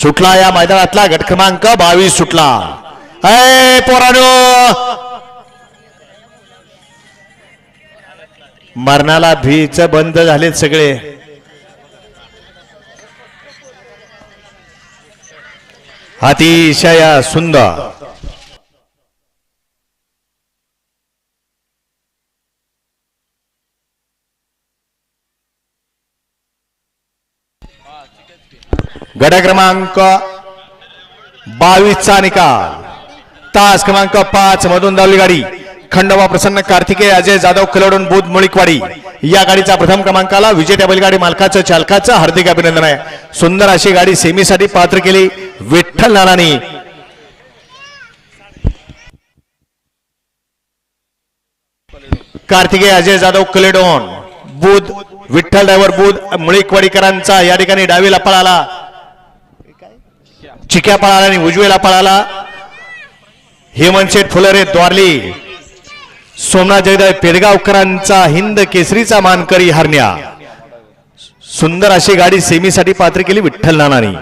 सुटला या मैदानातला गट क्रमांक बावीस सुटला. अय पोरानो! मरणाला भीच बंद झालेत सगळे. अतिशय सुंदर. गड क्रमांक बावीसचा निकाल. तास क्रमांक पाच मधून धावली गाडी. खंडोबा प्रसन्न कार्तिकेय अजय जाधव कलोडून बुध मुळिकवाडी. या गाडीचा प्रथम क्रमांकाला विजेत्या बैलगाडी मालकाचं चालकाचं हार्दिक अभिनंदन आहे. सुंदर अशी गाडी सेमीसाठी पात्र केली विठ्ठल नानानी. कार्तिकेय अजय जाधव कलेडोन बुध विठ्ठल ड्रायव्हर बुध मुळीकवाडीकरांचा या ठिकाणी डावी डावीला आला चिक्या पळाला आणि उजवेला पळाला. हेमंत शेठ फुलरे द्वारली. सोमनाथ जयदय पेडगावकरांचा हिंद केसरीचा मानकरी हरण्या. सुंदर अशी गाडी सेमीसाठी पात्र केली विठ्ठल नानानी.